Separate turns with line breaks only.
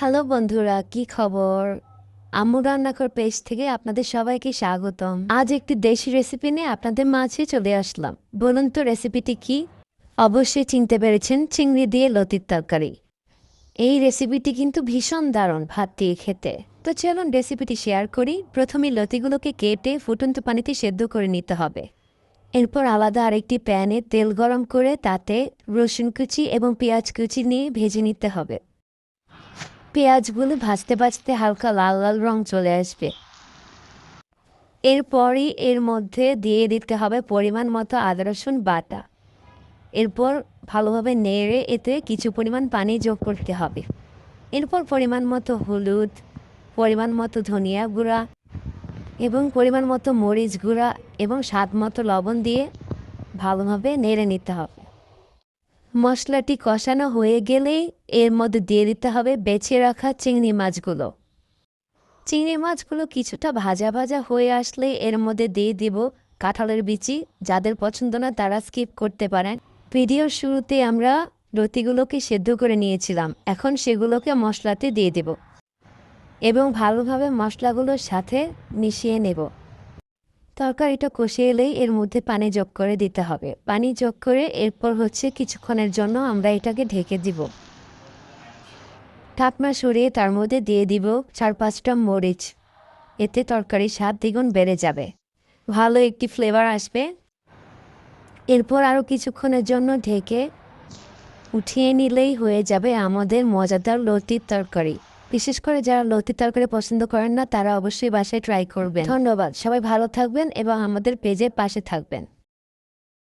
Hello বন্ধুরা, কি খবর? আম্মু রান্নাঘর পেজ থেকে আপনাদের সবাইকে স্বাগতম। আজ একটি দেশি রেসিপি নিয়ে আপনাদের মাঝে চলে আসলাম। বলুন তো রেসিপিটি কি? অবশ্যই চিনতে পেরেছেন চিংড়ি দিয়ে লতির তরকারি। এই রেসিপিটি কিন্তু ভীষণ দারুণ ভাত দিয়ে খেতে। তো চলুন রেসিপিটি শেয়ার করি। প্রথমে লতিগুলোকে কেটে ফুটন্ত পানিতে সেদ্ধ করে নিতে হবে। এরপর আলাদা আরেকটি প্যানে তেল গরম করে তাতে রসুন কুচি এবং পেঁয়াজ কুচি নিয়ে ভেজে নিতে হবে। পেঁয়াজগুলো ভাজতে ভাজতে হালকা লাল লাল রং চলে আসবে। এরপরই এর মধ্যে দিয়ে দিতে হবে পরিমাণ মতো আদা, রসুন বাটা। এরপর ভালোভাবে নেড়ে এতে কিছু পরিমাণ পানি যোগ করতে হবে। এরপর পরিমাণ মতো হলুদ, পরিমাণ মতো ধনিয়া গুঁড়া এবং পরিমাণ মতো মরিচ গুঁড়া এবং স্বাদ মতো লবণ দিয়ে ভালোভাবে নেড়ে নিতে হবে। মশলাটি কষানো হয়ে গেলেই এর মধ্যে দিয়ে দিতে হবে বেছে রাখা চিংড়ি মাছগুলো। চিংড়ি মাছগুলো কিছুটা ভাজা ভাজা হয়ে আসলে এর মধ্যে দিয়ে দিব কাঁঠালের বিচি। যাদের পছন্দ না তারা স্কিপ করতে পারেন। ভিডিওর শুরুতে আমরা রতিগুলোকে সেদ্ধ করে নিয়েছিলাম। এখন সেগুলোকে মশলাতে দিয়ে দেব এবং ভালোভাবে মশলাগুলোর সাথে মিশিয়ে নেব। তরকারিটা কষে এলেই এর মধ্যে পানি যোগ করে দিতে হবে। পানি যোগ করে এরপর হচ্ছে কিছুক্ষণের জন্য আমরা এটাকে ঢেকে দিব। ঢাকনা সরিয়ে তার মধ্যে দিয়ে দিব চার পাঁচটা মরিচ। এতে তরকারির স্বাদ দ্বিগুণ বেড়ে যাবে। ভালো একটি ফ্লেভার আসবে। এরপর আরও কিছুক্ষণের জন্য ঢেকে উঠিয়ে নিলেই হয়ে যাবে আমাদের মজাদার লতির তরকারি। বিশেষ করে যারা লতি তরকারি পছন্দ করেন না, তারা অবশ্যই বাসায় ট্রাই করবেন। ধন্যবাদ, সবাই ভালো থাকবেন এবং আমাদের পেজে পাশে থাকবেন।